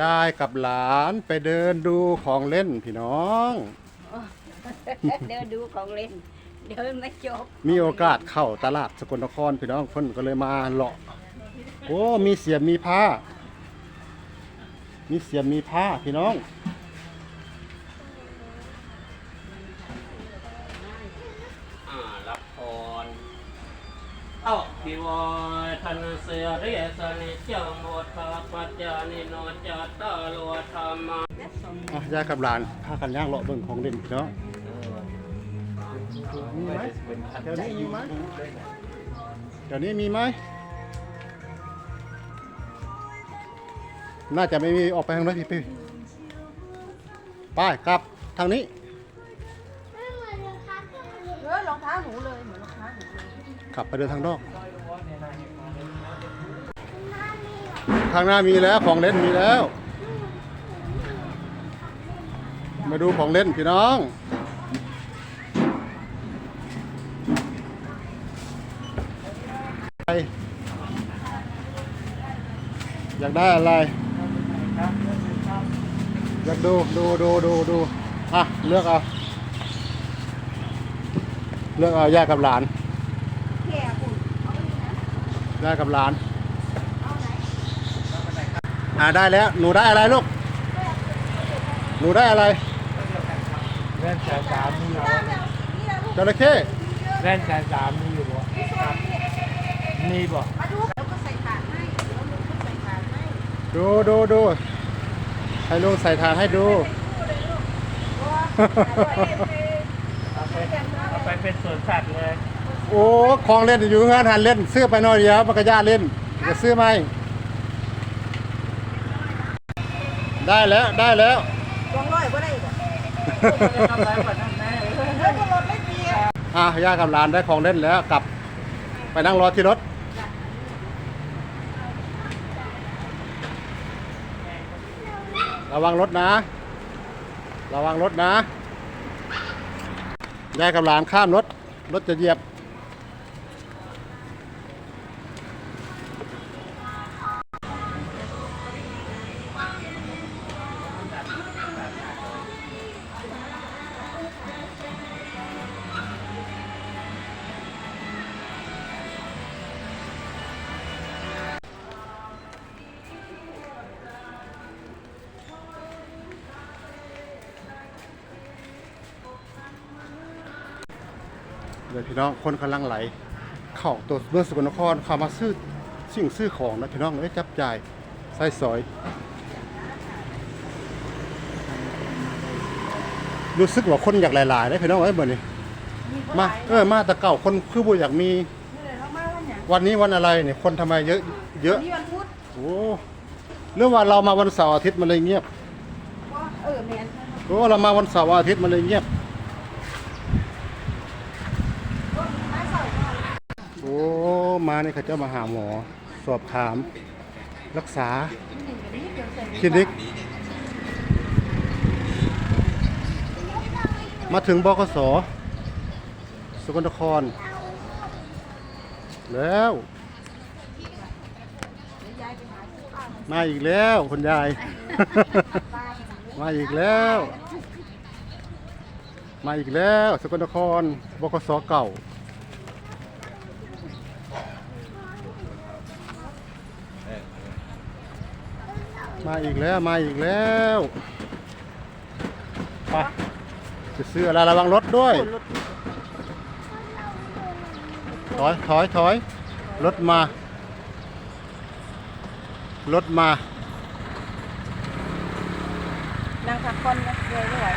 ยายกับหลานไปเดินดูของเล่นพี่น้อง เดินดูของเล่น เดินไม่จบมีโอกาสเข้าตลาดสกลนครพี่น้องเพิ่นก็เลยมาเลาะ โอ้ มีเสียมมีผ้า มีเสียมมีผ้าพี่น้อง เอ้าพิวรธนเสือเรียสนิจจังโมทาปัจจานิโนจัตตาโลธรรมาอะยากับหลานพากันย่างเลาะเบิ่งของเล่นพี่น้องมีไหมเดี๋ยวนี้มีไหมเดี๋ยวนี้มีไหมน่าจะไม่มีออกไปทางนั้นพี่พี่ไปกลับทางนี้ หนูเลยเหมือนรองเท้าหนูเลยขับไปเดินทางนอกข้างหน้ามีแล้วของเล่นมีแล้ว มาดูของเล่นพี่น้องไปอยากได้อะไร อยากดูดูดูดูดูอะ เลือกเอา เลือกเอาแยกกับหลานแก่คุณเอาไปดูนะได้กับหลานเอาไหนอ่าได้แล้ว หนูได้อะไรลูก หนูได้อะไรแว่นสายสามมีอยู่ได้แล้วนี่นะลูกจระเข้แว่นสายสามมีอยู่บ่พี่โซนี่มีบ่มาดูแล้วก็ใส่ถาดให้แล้วลุงก็ใส่ถาดให้ดูดูดูให้ลุงใส่ทานให้ดูเอาไป เอาไปเป็นสวนสัตว์เลยโอ้ของเล่นอยู่งานหันเล่นซื้อไปหน่อยเดียวมันก็ย่าเล่นจะซื้อไหมได้แล้วได้แล้ววางร้อยก็ได้บ่ทำไรกว่านั้นแม่เฮ้ยก็รถไม่ดีอะอะย่ากับหลานได้ของเล่นแล้วกลับ ไปนั่งรอที่รถระวังรถนะ ระวังรถนะ ยายกับหลานข้ามรถ รถจะเหยียบ เดี๋ยวพี่น้องคนกำลังไหล เข้าตัวเมืองสกลนครเข้ามาซื้อสิ่งซื้อของนะพี่น้องเอ้ยจับจ่ายใส่สอย รู้สึกว่าคนอยากหลายๆได้พี่น้องเอ้ยเหมือนนี้มาเออมาแต่เก่าคนคือบ่อยากมีนี่เลยเขามาวันเนี่ยวันนี้วันอะไรเนี่ยคนทำไมเยอะเยอะนี่วันพุธโอ้เรื่องว่าเรามาวันเสาร์อาทิตย์มันเลยเงียบว่าเออแมนโอ้เรามาวันเสาร์อาทิตย์มันเลยเงียบ มาเสาร์ก่อน โอ้ มาเนี่ยเขาจะมาหาหมอ สอบถาม รักษานี่เดี๋ยวใส่คลินิก มาถึงบกสสกลนคร แล้ว มาอีกแล้วคุณยาย มาอีกแล้ว มาอีกแล้ว สกลนครบกสเก่า มาอีกแล้วมาอีกแล้วไปจะซื้ออะไรระวังรถด้วยถอยถอยถอยรถมารถมานางพักคนนะเลยไม่ไหว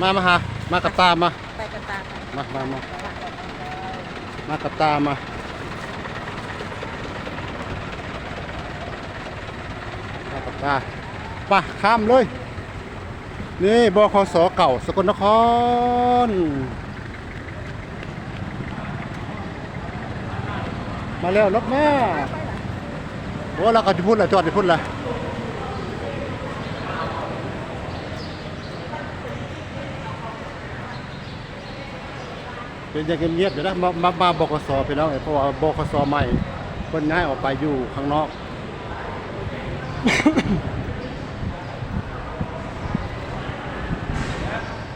มามาหามากับตามมาไปกันตามไปมามามามากับตามมา มากับตาไปข้ามเลย นี่บคสเก่า สกลนคร มาแล้วรถแม่โอ้เราก็จะพูดละจอดจะพูดละเป็นย่างเงียบๆเดี๋ยนะมามามาบกสพี่น้องเอ้ยเพราะว่าบกสใหม่เพิ่นย้ายออกไปอยู่ข้างนอก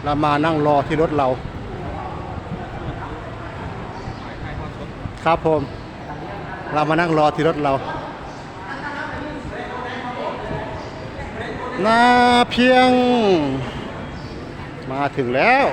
เรามานั่งรอที่รถเรา ครับผม เรามานั่งรอที่รถเรานาเพียง มาถึงแล้ว